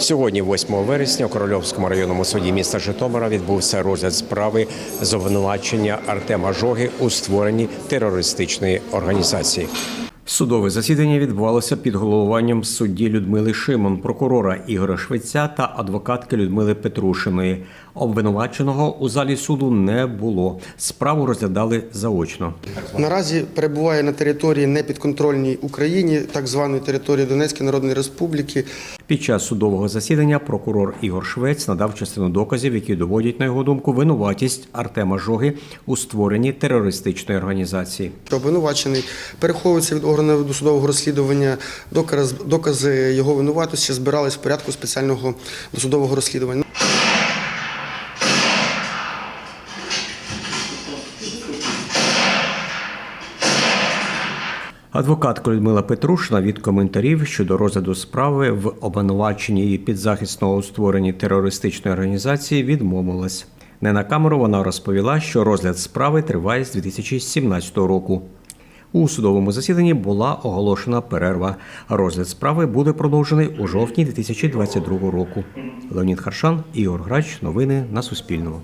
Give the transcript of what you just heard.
Сьогодні, 8 вересня, у Корольовському районному суді міста Житомира відбувся розгляд справи з обвинувачення Артема Жоги у створенні терористичної організації. Судове засідання відбувалося під головуванням судді Людмили Шимон, прокурора Ігоря Швеця та адвокатки Людмили Петрушиної. Обвинуваченого у залі суду не було. Справу розглядали заочно. Наразі перебуває на території непідконтрольній Україні, так званої території Донецької Народної Республіки. Під час судового засідання прокурор Ігор Швець надав частину доказів, які доводять, на його думку, винуватість Артема Жоги у створенні терористичної організації. Обвинувачений переховується від органів досудового розслідування. Доказ, докази його винуватості збирались в порядку спеціального досудового розслідування. Адвокатка Людмила Петрушина від коментарів щодо розгляду справи в обвинуваченні її підзахисного у створенні терористичної організації відмовилась. Не на камеру вона розповіла, що розгляд справи триває з 2017 року. У судовому засіданні була оголошена перерва. Розгляд справи буде продовжений у жовтні 2022 року. Леонід Харшан, Ігор Грач. Новини на Суспільному.